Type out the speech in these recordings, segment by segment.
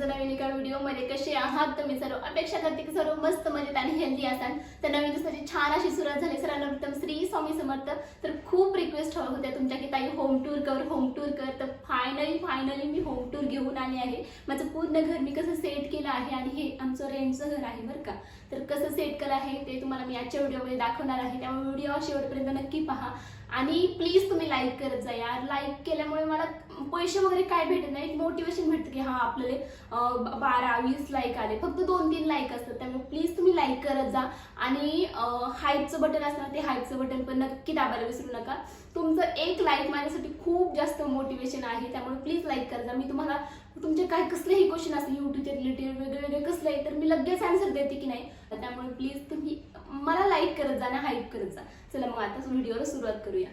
ዘናዊ ጋር मध्ये कसे आहात तर मी सर्व अपेक्षा करते की सर्व मस्त मजेत आणि हेल्दी असाल. तर नवीन दिवसाची छान अशी सुरुवात झाली. सर्वांना प्रथम श्री स्वामी समर्थ. तर खूप रिक्वेस्ट हवं होत्या तुमच्या की ताई होम टूर कर होम टूर कर. तर फायनली फायनली मी होम टूर घेऊन आले आहे. माझं पूर्ण घर मी कसं सेट केलं आहे आणि हे आमचं रेंटचं घर आहे बरं का. तर कसं सेट केलं आहे ते तुम्हाला मी आजच्या व्हिडिओमध्ये दाखवणार आहे. त्यामुळे व्हिडिओ शेवटपर्यंत नक्की पहा. आणि प्लीज तुम्ही लाईक करत जा यार. लाईक केल्यामुळे मला पैसे वगैरे काय भेटत नाही. मोटिवेशन भेटतं की हा आपल्याला बारा वीस लाईक आले. फक्त दोन तीन लाईक असतात. त्यामुळे प्लीज तुम्ही लाईक करत जा. आणि हाईपचं बटन असणार ते हाईपचं बटन पण नक्की दाबायला विसरू नका. तुमचं एक लाईक माझ्यासाठी खूप जास्त मोटिवेशन आहे. त्यामुळे प्लीज लाईक करत जा. मी तुम्हाला तुमचे काय कसलेही क्वेश्चन असतील युट्यूबचे रिलेटेड वेगळे वेगळे कसले तर मी लगेच आन्सर देते की नाही. त्यामुळे प्लीज तुम्ही मला लाईक करत जा आणि हाईप करत जा. चला मग आताच व्हिडिओला सुरुवात करूया.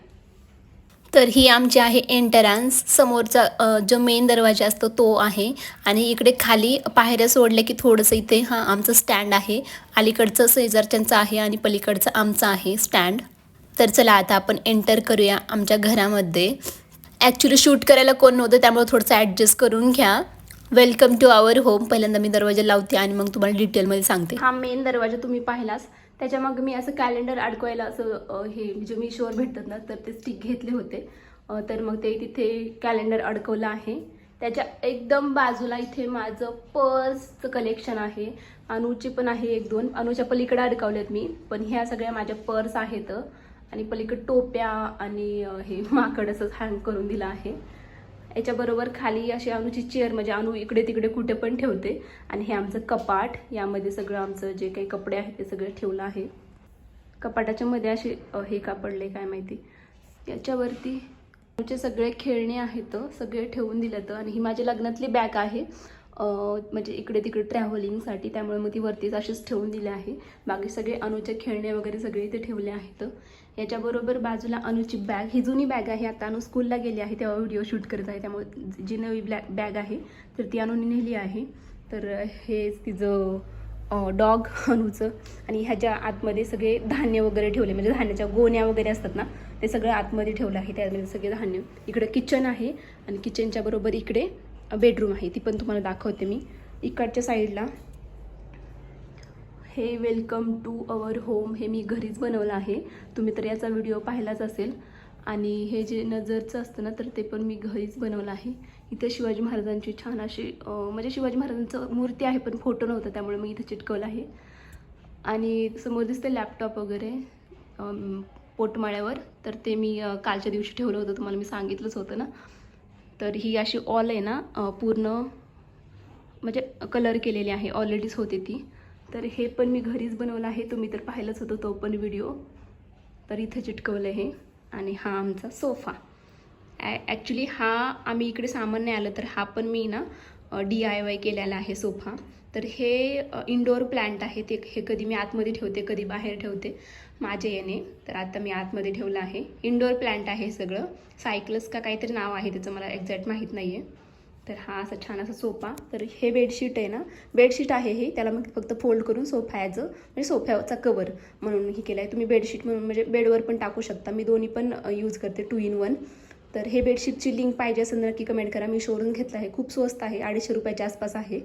तर ही आमची आहे एंटरन्स समोरचा जो मेन दरवाजा असतो तो आहे. आणि इकडे खाली पायऱ्या सोडल्या की थोडंसं इथे हा आमचं स्टँड आहे. अलीकडचं शेजारच्यांचं आहे आणि पलीकडचं आमचं आहे स्टँड तर चला आता आपण एंटर करूया आमच्या घरामध्ये. ॲक्च्युली शूट करायला कोण नव्हतं त्यामुळे थोडंसं ॲडजस्ट करून घ्या. वेलकम टू आवर होम पहिल्यांदा मी दरवाजा लावते आणि मग तुम्हाला डिटेलमध्ये सांगते. हा मेन दरवाजा तुम्ही पाहिलास त्याच्या मग मी असं कॅलेंडर अडकवायला असं हे म्हणजे मिशोवर भेटतात ना तर ते स्टिक घेतले होते. तर मग ते तिथे कॅलेंडर अडकवलं आहे. त्याच्या एकदम बाजूला इथे माझं पर्सचं कलेक्शन आहे. अनुची पण आहे एक दोन. अनुच्या पलीकडे अडकवल्यात मी पण ह्या सगळ्या माझ्या पर्स आहेत. आणि पलीकडे टोप्या आणि हे माकड असं हँग करून दिलं आहे. याच्याबरोबर खाली अशी अनुची चेअर म्हणजे अनु इकडे तिकडे कुठे पण ठेवते. आणि हे आमचं कपाट यामध्ये सगळं आमचं जे काही कपडे आहेत ते सगळं ठेवलं आहे. कपाटाच्या मध्ये असे हे कापडले काय माहिती. याच्यावरती आमचे सगळे खेळणे आहेत सगळे ठेवून दिलं तर आणि ही माझ्या लग्नातली बॅग आहे. म्हणजे इकडे तिकडे ट्रॅव्हलिंगसाठी त्यामुळे मग ती वरतीच अशीच ठेवून दिली आहे. बाकी सगळे अनुचे खेळणे वगैरे सगळे इथे ठेवले आहेत. याच्याबरोबर बाजूला अनुची बॅग ही जुनी बॅग आहे आता अनु स्कूलला गेली आहे तेव्हा व्हिडिओ शूट करत आहे. त्यामुळे जी नवी ब्लॅ बॅग आहे तर ती अनुने नेली आहे. तर हे तिचं डॉग अनुचं. आणि ह्याच्या आतमध्ये सगळे धान्य वगैरे ठेवले. म्हणजे धान्याच्या गोण्या वगैरे असतात ना ते सगळं आतमध्ये ठेवलं आहे. त्यामध्ये सगळे धान्य. इकडे किचन आहे आणि किचनच्या बरोबर इकडे बेडरूम आहे. ती पण तुम्हाला दाखवते मी. इकडच्या साईडला हे वेलकम टू अवर होम हे मी घरीच बनवलं आहे. तुम्ही तर याचा व्हिडिओ पाहिलाच असेल. आणि हे जे नजरचं असतं ना तर ते पण मी घरीच बनवलं आहे. इथे शिवाजी महाराजांची छान अशी म्हणजे शिवाजी महाराजांचं मूर्ती आहे पण फोटो नव्हता त्यामुळे मी इथे चिटकवलं आहे. आणि समोर दिसते लॅपटॉप वगैरे पोटमाळ्यावर. तर ते मी कालच्या दिवशी ठेवलं होतं तुम्हाला मी सांगितलंच होतं ना. तर ही अशी ऑल आहे ना पूर्ण म्हणजे कलर केलेली आहे ऑलरेडीच होते ती. तर हे पण मी घरीच बनवलं आहे. तुम्ही तर पाहिलंच होतं तो पण व्हिडिओ तर इथं चिटकवलं हे. आणि हा आमचा सोफा. ॲ ॲक्च्युली हा आम्ही इकडे सामान नाही आलं तर हा पण मी ना डी आय वाय केलेला आहे सोफा. तर हे इनडोअर प्लांट आहे ते हे कधी मी आतमध्ये ठेवते कधी बाहेर ठेवते माझ्या येणे तर आता मी आतमध्ये ठेवलं आहे. इनडोअर प्लांट आहे सगळं. सायकलस का काहीतरी नाव आहे त्याचं मला एक्झॅक्ट माहीत नाही आहे तर हा असा छान असा सोफा तर हे बेडशीट आहे ना बेडशीट आहे हे त्याला मग फक्त फोल्ड करून सोफा ॲज म्हणजे सोफ्याचा कवर म्हणून हे केलं आहे. तुम्ही बेडशीट म्हणून म्हणजे बेडवर पण टाकू शकता. मी दोन्ही पण यूज करते टू इन वन तर हे बेडशीटची लिंक पाहिजे असेल नक्की कमेंट करा. मी शोरूम घेतला आहे. खूप स्वस्त आहे. अडीचशे रुपयाच्या आसपास आहे.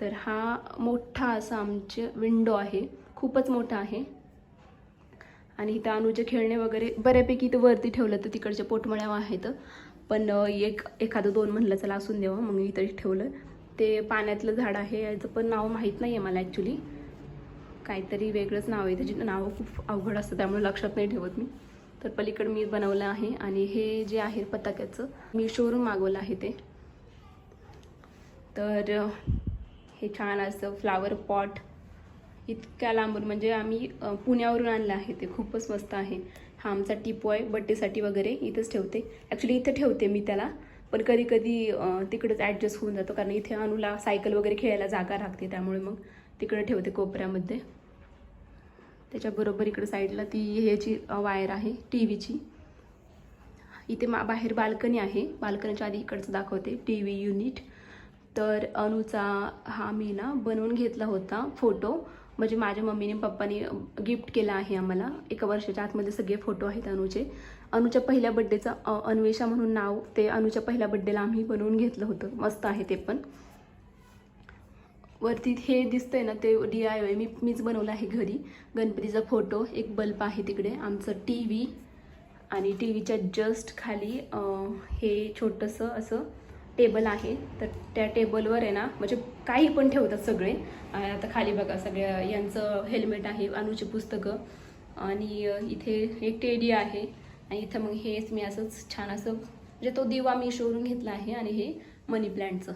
तर हा मोठा असा आमचे विंडो आहे. खूपच मोठा आहे. आणि इथं अनुजे खेळणे वगैरे बऱ्यापैकी इथं वरती ठेवलं तर तिकडच्या पोटमळ्या आहेत. पण एक एखादं दोन म्हणलं चला असून द्यावं. मग इथं ठेवलं. ते पाण्यातलं झाड आहे याचं पण नाव माहीत नाही आहे मला ॲक्च्युली काहीतरी वेगळंच नाव आहे. त्याची नावं खूप अवघड असतं त्यामुळे लक्षात नाही ठेवत मी. तर पलीकडे मी बनवलं आहे आणि हे जे आहे पताक्याचं मी शोरूम मागवलं आहे ते. तर हे छान असं फ्लावर पॉट इतक्या लांबून म्हणजे आम्ही पुण्यावरून आणलं आहे ते खूपच मस्त आहे. हा आमचा टिपॉय बड्डेसाठी वगैरे इथंच ठेवते. ॲक्च्युली इथं ठेवते मी त्याला पण कधी कधी तिकडंच ॲडजस्ट होऊन जातो कारण इथे अनुला सायकल वगैरे खेळायला जागा राखते त्यामुळे मग तिकडं ठेवते कोपऱ्यामध्ये. त्याच्याबरोबर इकडं साईडला ती ह्याची वायर आहे टी व्हीची इथे मा बाहेर बाल्कनी आहे. बाल्कनीच्या आधी इकडचं दाखवते टी व्ही युनिट तर अनुचा हा मी ना बनवून घेतला होता फोटो म्हणजे माझ्या मम्मीने पप्पानी गिफ्ट केला आहे आम्हाला. एका वर्षाच्या आतमध्ये सगळे फोटो आहेत अनुचे. अनुच्या पहिल्या बड्डेचं अन्वेषा म्हणून नाव ते अनुच्या पहिल्या बड्डेला आम्ही बनवून घेतलं होतं. मस्त आहे ते पण. वरती हे दिसतंय ना ते डी आय मी मीच बनवलं आहे घरी. गणपतीचा फोटो एक बल्ब आहे तिकडे. आमचं टी व्ही आणि टी व्हीच्या जस्ट खाली हे छोटंसं असं टेबल आहे तर त्या टेबलवर आहे ना म्हणजे काही पण ठेवतात सगळे. आता खाली बघा सगळ्या यांचं हेल्मेट आहे अनुची पुस्तकं. आणि इथे एक टेडी आहे. आणि इथं मग हेच मी असंच छान असं म्हणजे तो दिवा मी शोरून घेतला आहे आणि हे मनी प्लॅन्टचं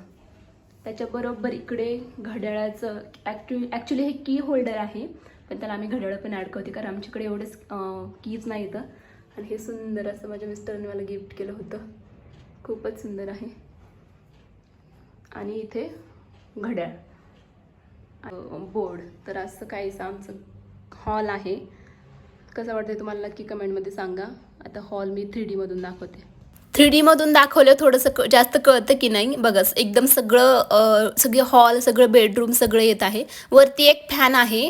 त्याच्याबरोबर इकडे घड्याळाचं ॲक्च्युली ॲक्च्युली हे की होल्डर आहे पण त्याला आम्ही घड्याळ पण ॲड करते कारण आमच्याकडे एवढेच कीज नाही तर आणि हे सुंदर असं माझ्या मिस्टरने मला गिफ्ट केलं होतं. खूपच सुंदर आहे. आणि इथे घड्याळ. बोर्ड. तर असं काहीसं आमचं हॉल आहे. कसं वाटतं तुम्हाला नक्की कमेंटमध्ये सांगा. आता हॉल मी थ्री डीमधून दाखवते. थ्री डी मधून दाखवलं थोडंसं क- जास्त कळतं की नाही. बघस एकदम सगळं सगळे हॉल सगळं बेडरूम सगळं येत आहे. वरती एक फॅन आहे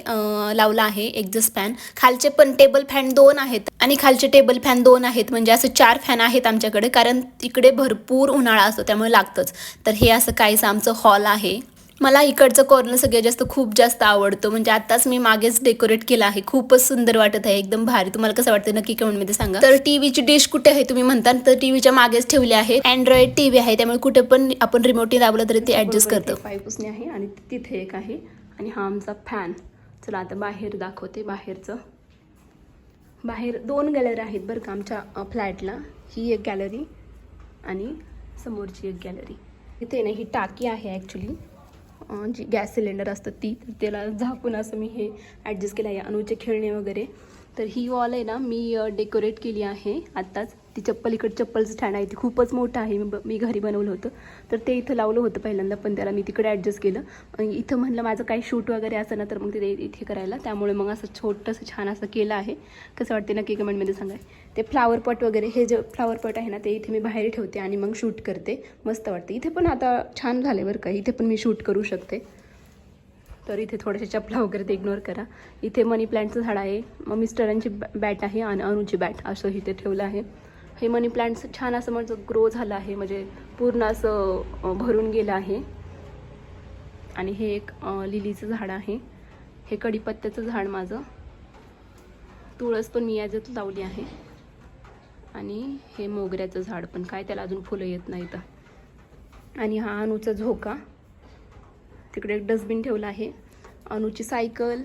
लावला आहे एक्झस्ट फॅन. खालचे पण टेबल फॅन दोन आहेत आणि खालचे टेबल फॅन दोन आहेत. म्हणजे असं चार फॅन आहेत आमच्याकडे कारण तिकडे भरपूर उन्हाळा असतो त्यामुळे लागतंच. तर हे असं काहीसं आमचं हॉल आहे. मला इकडचं कॉर्नर सगळ्यात जास्त खूप जास्त आवडतो. म्हणजे आताच मी मागेच डेकोरेट केलं आहे. खूपच सुंदर वाटत आहे. एकदम भारी. तुम्हाला कसं वाटतं? नक्की कमेंटमध्ये सांगा. तर टीव्हीची डिश कुठे आहे? तुम्ही म्हणता तर टीव्हीच्या मागेच ठेवली आहे. अँड्रॉइड टीव्ही आहे. त्यामुळे कुठे पण आपण रिमोटने दाबलं तरी ते ऍडजस्ट करतं. पायपुसणी आहे आणि तिथे एक आहे. आणि हा आमचा फॅन चला आता बाहेर दाखवते बाहेरचं. बाहेर दोन गॅलरी आहेत बरं का आमच्या फ्लॅटला ही एक गॅलरी आणि समोरची एक गॅलरी इथे ना ही टाकी आहे ॲक्च्युली जी गॅस सिलेंडर असतं ती तर त्याला झाकून असं मी हे ॲडजस्ट केलं आहे अनुचे खेळणे वगैरे. तर ही वॉल आहे ना मी डेकोरेट केली आहे आत्ताच. ती चप्पल इकडं चप्पलचं स्टँड आहे. ती खूपच मोठं आहे. मी मी घरी बनवलं होतं. तर ते इथं लावलं होतं पहिल्यांदा पण त्याला मी तिकडे ॲडजस्ट केलं. इथं म्हणलं माझं काही शूट वगैरे असं ना तर मग ते इथे करायला. त्यामुळे मग असं छोटंसं छान असं केलं आहे. कसं वाटते नक्की कमेंटमध्ये सांगाय ते फ्लावर पॉट वगैरे हे जे फ्लावर पॉट आहे ना ते इथे मी बाहेर ठेवते आणि मग शूट करते. मस्त वाटते इथे पण आता छान झाले बरं का. इथे पण मी शूट करू शकते. तर इथे थोडेसे चपला वगैरे ते इग्नोर करा. इथे मनी प्लांटचं झाड आहे. मग मिस्टरांची बॅ- बॅट आहे आणि अनुची बॅट असं इथे ठेवलं आहे. हे मनी प्लांट्स छान असं म्हणजे ग्रो झालं आहे म्हणजे पूर्ण असं भरून गेलं आहे. आणि हे एक लिलीचं झाड आहे. हे कढीपत्त्याचं झाड माझं. तुळस पण मी याच्यात लावली आहे. आणि हे मोगऱ्याचं झाड पण. काय त्याला अजून फुलं येत नाहीत. आणि हा अनुचा झोका. तिकडे एक डस्टबिन ठेवलं आहे. अनुची सायकल.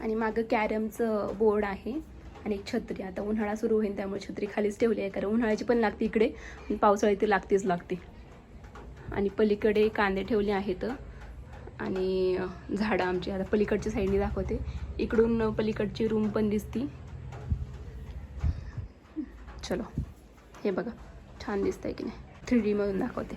आणि मागं कॅरमचं बोर्ड आहे. आणि एक छत्री. आता उन्हाळा सुरू होईल त्यामुळे छत्री खालीच ठेवली आहे कारण उन्हाळ्याची पण लागते इकडे आणि पावसाळ्यात लागतेच लागते. आणि पलीकडे कांदे ठेवले आहेत. आणि झाडं आमची आता पलीकडच्या साईडने दाखवते. इकडून पलीकडची रूम पण दिसती. चलो हे बघा छान दिसतंय की नाही. थ्री डीमधून दाखवते.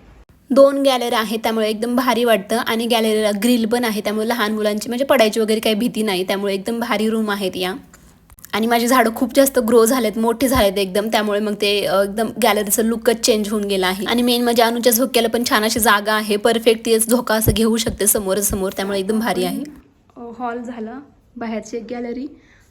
दोन गॅलरी आहेत त्यामुळे एकदम भारी वाटतं. आणि गॅलरीला ग्रिल पण आहे त्यामुळे लहान मुलांची म्हणजे पडायची वगैरे काही भीती नाही त्यामुळे एकदम भारी रूम आहेत या. आणि माझी झाडं खूप जास्त ग्रो झालेत मोठे झालेत एकदम. त्यामुळे मग ते एकदम गॅलरीचं लुकच चेंज होऊन गेलं आहे. आणि मेन म्हणजे अनुच्या झोक्याला पण छान अशी जागा आहे. परफेक्ट तीच झोका असं घेऊ शकते समोर समोर. त्यामुळे एकदम भारी आहे. हॉल झाला. बाहेरची एक गॅलरी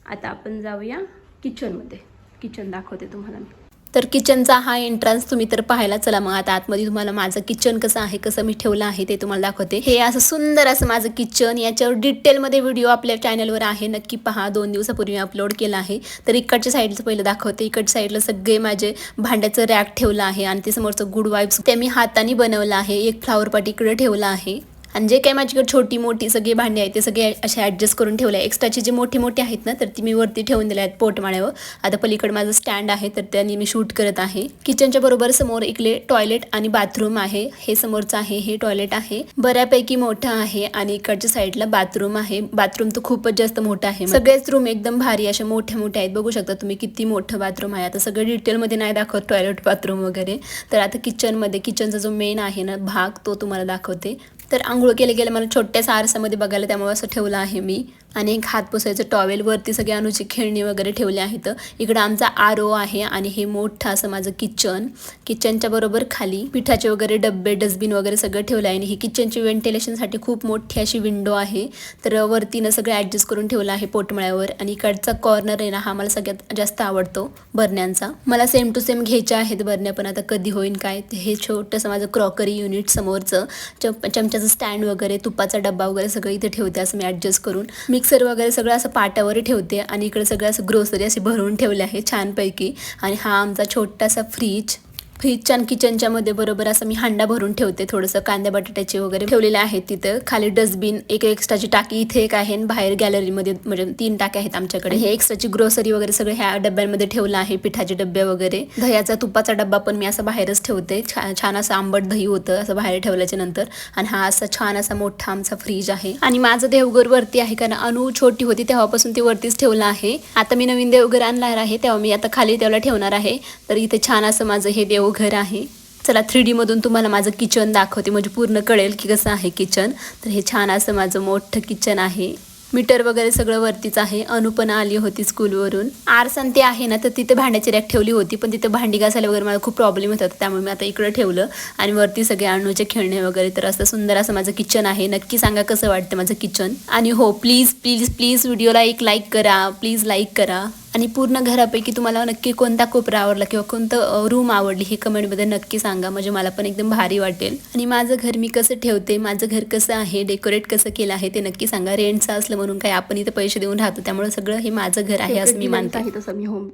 आता आपण जाऊया किचनमध्ये किचन दाखवते तुम्हाला मी. तर किचनचा हा एंट्रन्स तुम्ही तर पाहायला चला मग. आता आतमध्ये तुम्हाला माझं किचन कसं आहे कसं मी ठेवलं आहे ते तुम्हाला दाखवते. हे असं सुंदर असं माझं किचन याच्यावर डिटेलमध्ये व्हिडिओ आपल्या चॅनलवर आहे. नक्की पहा. दोन दिवसापूर्वी अपलोड केला आहे. तर इकडच्या साईडचं पहिलं दाखवते. इकडच्या साईडला सगळे माझे भांड्याचं रॅक ठेवलं आहे आणि ते समोरचं गुड वाईब्स ते मी हाताने बनवलं आहे. एक फ्लावर पॉट इकडे ठेवलं आहे. आणि जे काही माझ्याकडे छोटी मोठी सगळी भांडी आहेत ते सगळे असे ॲडजस्ट करून ठेवले एक्स्ट्राचे जे मोठी मोठी आहेत ना तर ती मी वरती ठेवून दिल्या आहेत पोटमाळ्यावर. आता पलीकडे माझं स्टँड आहे तर त्याने मी शूट करत आहे. किचनच्या बरोबर समोर इकडे टॉयलेट आणि बाथरूम आहे. हे समोरचं आहे हे टॉयलेट आहे. बऱ्यापैकी मोठं आहे आणि इकडच्या साईडला बाथरूम आहे. बाथरूम तर खूपच जास्त मोठं आहे. सगळेच रूम एकदम भारी असे मोठे मोठे आहेत. बघू शकता तुम्ही किती मोठं बाथरूम आहे. आता सगळं डिटेलमध्ये नाही दाखवत टॉयलेट बाथरूम वगैरे. तर आता किचनमध्ये किचनचा जो मेन आहे ना भाग तो तुम्हाला दाखवते. तर आंघोळ केले गेले मला छोट्याशा आरसामध्ये बघायला त्यामुळे असं ठेवलं आहे मी. आणि एक हात पुसायचं टॉवेलवरती सगळे अनुची खेळणी वगैरे ठेवले आहेत. इकडं आमचा आर ओ आहे आणि हे मोठं असं माझं किचन किचनच्या बरोबर खाली पिठाचे वगैरे डब्बे डस्टबिन वगैरे सगळं ठेवलं आहे. आणि ही किचनची व्हेंटिलेशनसाठी खूप मोठी अशी विंडो आहे. तर वरतीनं सगळं ॲडजस्ट करून ठेवलं आहे पोटमळ्यावर. आणि इकडचा कॉर्नर आहे ना हा मला सगळ्यात जास्त आवडतो बरण्यांचा. मला सेम टू सेम घ्यायच्या आहेत बरण्या पण आता कधी होईन काय हे छोटंसं माझं क्रॉकरी युनिट समोरचं. चम चमच्याचं स्टँड वगैरे तुपाचा डब्बा वगैरे सगळं इथे ठेवते असं मी ॲडजस्ट करून. मिक्सर वगैरे सगळं असं पाटावर ठेवते आणि इकडे सगळं असं ग्रोसरी अशी भरून ठेवले आहे छानपैकी. आणि हा आमचा छोटासा फ्रीज फ्रीजच्या आणि किचनच्या मध्ये बरोबर असं मी हांडा भरून ठेवते थोडंसं कांद्या बटाट्याचे वगैरे ठेवलेले आहेत तिथं. खाली डस्टबिन एक एक्स्ट्राची टाकी इथे एक आहे आणि बाहेर गॅलरीमध्ये म्हणजे तीन टाक्या आहेत आमच्याकडे. हे एक्स्ट्राची ग्रोसरी वगैरे सगळं ह्या डब्यांमध्ये ठेवलं आहे पिठाचे डब्बे वगैरे. दह्याचा तुपाचा डब्बा पण मी असं बाहेरच ठेवते. छान छान असं आंबट दही होतं असं बाहेर ठेवल्याच्या नंतर. आणि हा असा छान असा मोठा आमचा फ्रीज आहे. आणि माझं देवघर वरती आहे कारण अनु छोटी होती तेव्हापासून ती वरतीच ठेवलं आहे. आता मी नवीन देवघर आणणार आहे तेव्हा मी आता खाली त्याला ठेवणार आहे. तर इथे छान असं माझं हे देव घर आहे. चला थ्री डीमधून तुम्हाला माझं किचन दाखवते. म्हणजे पूर्ण कळेल की कसं आहे किचन. तर हे छान असं माझं मोठं किचन आहे. मीटर वगैरे सगळं वरतीच आहे. अनु पण आली होती स्कूलवरून. आरसन ते आहे ना तर तिथे भांड्याची रॅक ठेवली होती. पण तिथे भांडी घासायला वगैरे मला खूप प्रॉब्लेम होत होता. त्यामुळे मी आता इकडं ठेवलं. आणि वरती सगळे अणूचे खेळणे वगैरे. तर असं सुंदर असं माझं किचन आहे. नक्की सांगा कसं वाटतं माझं किचन. आणि हो प्लीज प्लीज प्लीज व्हिडिओला एक लाईक करा. प्लीज लाईक करा. आणि पूर्ण घरापैकी तुम्हाला नक्की कोणता कोपरा आवडला किंवा कोणतं रूम आवडली हे कमेंटमध्ये नक्की सांगा म्हणजे मला पण एकदम भारी वाटेल आणि माझं घर मी कसं ठेवते माझं घर कसं आहे डेकोरेट कसं केलं आहे ते नक्की सांगा रेंटचं असलं म्हणून काय आपण इथं पैसे देऊन राहतो त्यामुळे सगळं हे माझं घर आहे असं मी मानते आहे तसं मी होम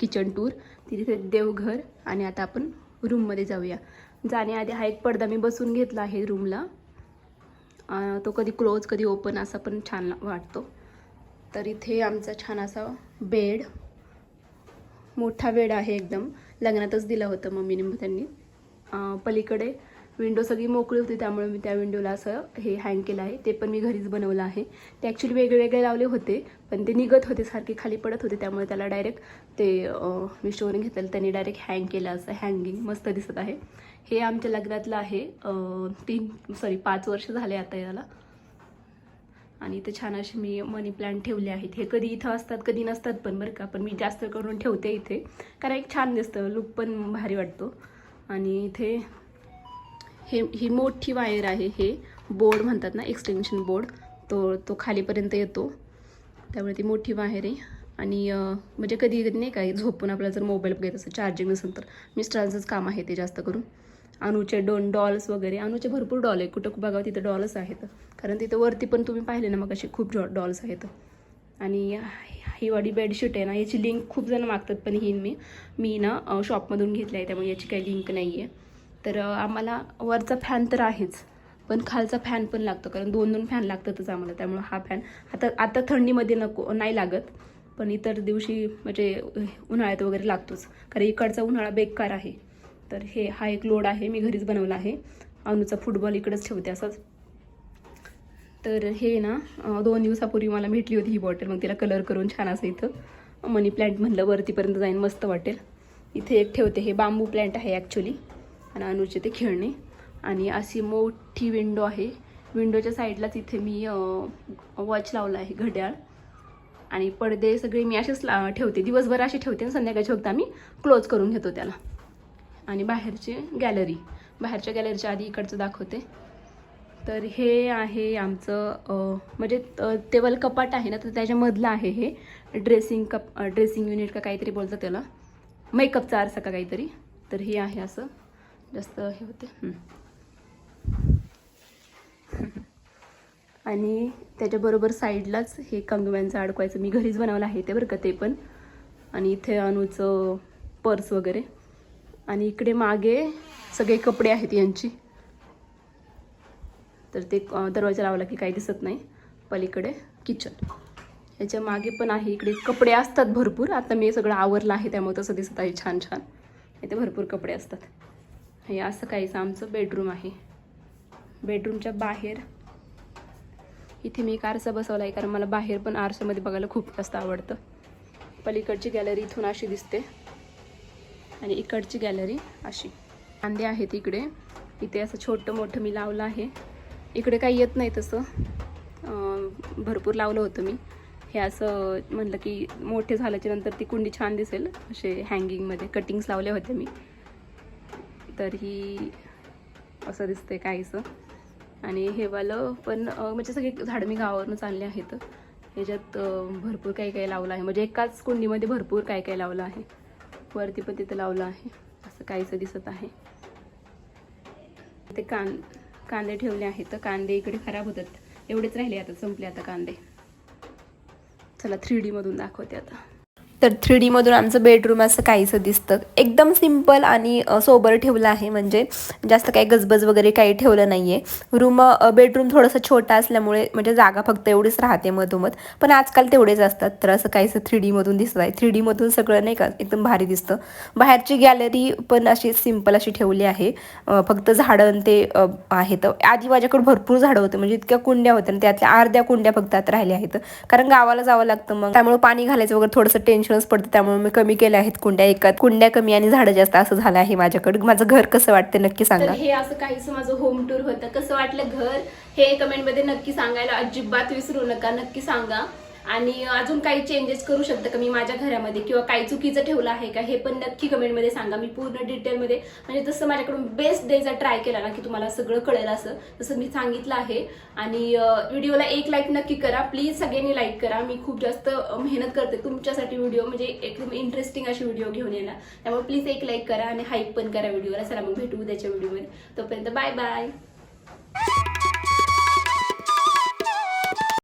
किचन टूर तिथे देवघर आणि आता आपण रूममध्ये जाऊया जाण्याआधी हा एक पडदा मी बसून घेतला आहे रूमला तो कधी क्लोज कधी ओपन असा पण छान वाटतो तर इथे आमचा छान असा बेड. मोठा बेड आहे एकदम. लग्नातच दिलं होतं मम्मीने त्यांनी. पलीकडे विंडो सगळी मोकळी होती त्यामुळे मी त्या विंडोला असं हे हँग केलं आहे. ते पण मी घरीच बनवलं आहे. ते ॲक्च्युली वेगवेगळे लावले होते पण ते निघत होते सारखे खाली पडत होते त्यामुळे त्याला डायरेक्ट ते मिशोवरून घेतलं त्यांनी डायरेक्ट हँग केलं असं हँगिंग मस्त दिसत आहे. हे आमच्या लग्नातलं आहे तीन सॉरी पाच वर्ष झाले आता याला. आणि इथे छान असे मी मनी प्लांट ठेवले आहेत. हे कधी इथं असतात कधी नसतात पण बरं का. पण मी जास्त करून ठेवते इथे. कारण एक छान दिसतं लुक पण भारी वाटतो. आणि इथे हे ही मोठी वायर आहे हे. बोर्ड म्हणतात ना एक्सटेन्शन बोर्ड तो तो खालीपर्यंत येतो. त्यामुळे ती मोठी वायर आहे. आणि म्हणजे कधी कधी नाही काय झोपून आपल्याला जर मोबाईल बघायचं असं चार्जिंग नसेल तर. मिस्टरांचंच काम आहे ते जास्त करून. अनुचे दोन डॉल्स वगैरे अनुचे भरपूर डॉल आहे. कुठं बघावं तिथं डॉल्स आहेत. कारण तिथं वरती पण तुम्ही पाहिले ना मग असे खूप डॉ डॉल्स आहेत. आणि ही वाडी बेडशीट आहे ना याची लिंक खूप जण मागतात पण ही मी मी ना शॉपमधून घेतली आहे त्यामुळे याची काही लिंक नाही आहे तर आम्हाला वरचा फॅन तर आहेच पण खालचा फॅन पण लागतो कारण दोन दोन फॅन लागतातच आम्हाला त्यामुळं हा फॅन आता आता थंडीमध्ये नको नाही लागत पण इतर दिवशी म्हणजे उन्हाळ्यात वगैरे लागतोच कारण इकडचा उन्हाळा बेकार आहे. तर हे हा एक लोड आहे मी घरीच बनवला आहे. अनुचा फुटबॉल इकडंच ठेवते असंच. तर हे ना दोन दिवसापूर्वी मला भेटली होती ही बॉटल. मग तिला कलर करून छान असं इथं मनी प्लॅन्ट म्हणलं वरतीपर्यंत जाईन मस्त वाटेल. इथे एक ठेवते हे बांबू प्लॅन्ट आहे ॲक्च्युली आणि अनुचे ते खेळणे. आणि अशी मोठी विंडो आहे. विंडोच्या साईडलाच इथे मी वॉच लावला आहे घड्याळ. आणि पडदे सगळे मी असेच ला ठेवते. दिवसभर असे ठेवते आणि संध्याकाळच्या फक्त आम्ही क्लोज करून घेतो त्याला. आणि बाहेरचे गॅलरी बाहेरच्या गॅलरीच्या आधी इकडचं दाखवते. तर हे आहे आमचं म्हणजे टेबल कपाट आहे ना तर त्याच्यामधलं आहे हे. ड्रेसिंग कप ड्रेसिंग युनिट का काहीतरी बोलतं त्याला. मेकअपचा आरसा का काहीतरी. तर हे आहे असं. जास्त हे होते. आणि त्याच्याबरोबर साईडलाच हे कंगव्यांचं अडकवायचं. मी घरीच बनवलं आहे ते बरं का ते पण. आणि इथे अनुचं पर्स वगैरे. आणि इकडे मागे सगळे कपडे आहेत यांची. तर ते दरवाजा लावला की काही दिसत नाही. पलीकडे किचन. याच्या मागे पण आहे. इकडे कपडे असतात भरपूर. आता मी सगळं आवरलं आहे त्यामुळे तसं दिसत आहे छान छान. इथे भरपूर कपडे असतात. हे असं काहीचं आमचं बेडरूम आहे. बेडरूमच्या बाहेर इथे मी एक आरसा बसवला आहे कारण मला बाहेर पण आरशामध्ये बघायला खूप जास्त आवडतं. पलीकडची गॅलरी इथून अशी दिसते. आणि इकडची गॅलरी अशी. कांदे आहेत इकडे. इथे असं छोटं मोठं मी लावलं आहे. इकडे काही येत नाही तसं. भरपूर लावलं होतं मी. हे असं म्हणलं की मोठे झाल्याच्यानंतर ती कुंडी छान दिसेल. असे हँगिंगमध्ये कटिंग्स लावले होते मी. तर ही असं दिसतंय काहीसं. आणि हे वालं पण म्हणजे सगळे झाडं मी गावावरूनच आणले आहेत. ह्याच्यात भरपूर काही काही लावलं आहे. म्हणजे एकाच कुंडीमध्ये भरपूर काय काय लावलं आहे. वरती पण तिथं लावलं आहे. असं काहीसं दिसत आहे. ते कां कांदे ठेवले आहेत. तर कांदे इकडे खराब होतात. एवढेच राहिले आता संपले आता कांदे. चला थ्री डीमधून दाखवते आता. तर थ्री डीमधून आमचं बेडरूम असं काहीसं दिसतं. एकदम सिंपल आणि सोबर ठेवलं आहे. म्हणजे जास्त काही गजबज वगैरे काही ठेवलं नाही आहे रूम बेडरूम थोडंसं छोटा असल्यामुळे म्हणजे जागा फक्त एवढीच राहते मधोमध. पण आजकाल तेवढेच असतात. तर असं काहीसं थ्री डीमधून दिसत आहे. थ्री डीमधून सगळं नाही का एकदम भारी दिसतं. बाहेरची गॅलरी पण अशी सिंपल अशी ठेवली आहे. फक्त झाडं आणि ते आहेत. आधी माझ्याकडे भरपूर झाडं होते. म्हणजे इतक्या कुंड्या होत्या आणि त्यातल्या अर्ध्या कुंड्या फक्त आता राहिल्या आहेत. कारण गावाला जावं लागतं मग. त्यामुळे पाणी घालायचं वगैरे थोडंसं टेन्शन टेन्शनच पडतं. त्यामुळे मी कमी केल्या आहेत कुंड्या एकात. कुंड्या कमी आणि झाडं जास्त असं झालं आहे माझ्याकडे. माझं घर कसं वाटतं नक्की सांगा. हे असं काहीच माझं होम टूर होतं. कसं वाटलं घर? हे कमेंटमध्ये नक्की सांगायला अजिबात विसरू नका. नक्की सांगा. आणि अजून काही चेंजेस करू शकतं का मी माझ्या घरामध्ये? किंवा काही चुकीचं ठेवलं आहे का? हे पण नक्की कमेंटमध्ये सांगा. मी पूर्ण डिटेलमध्ये म्हणजे तसं माझ्याकडून बेस्ट डेचा ट्राय केला ना की तुम्हाला सगळं कळेल असं तसं मी सांगितलं आहे. आणि व्हिडिओला एक लाईक नक्की करा. प्लीज सगळ्यांनी लाईक करा. मी खूप जास्त मेहनत करते तुमच्यासाठी व्हिडिओ म्हणजे एकदम इंटरेस्टिंग अशी व्हिडिओ घेऊन येणार त्यामुळे प्लीज एक लाईक करा आणि हाईप पण करा व्हिडिओला चला मग भेटू उद्याच्या व्हिडिओमध्ये तोपर्यंत बाय बाय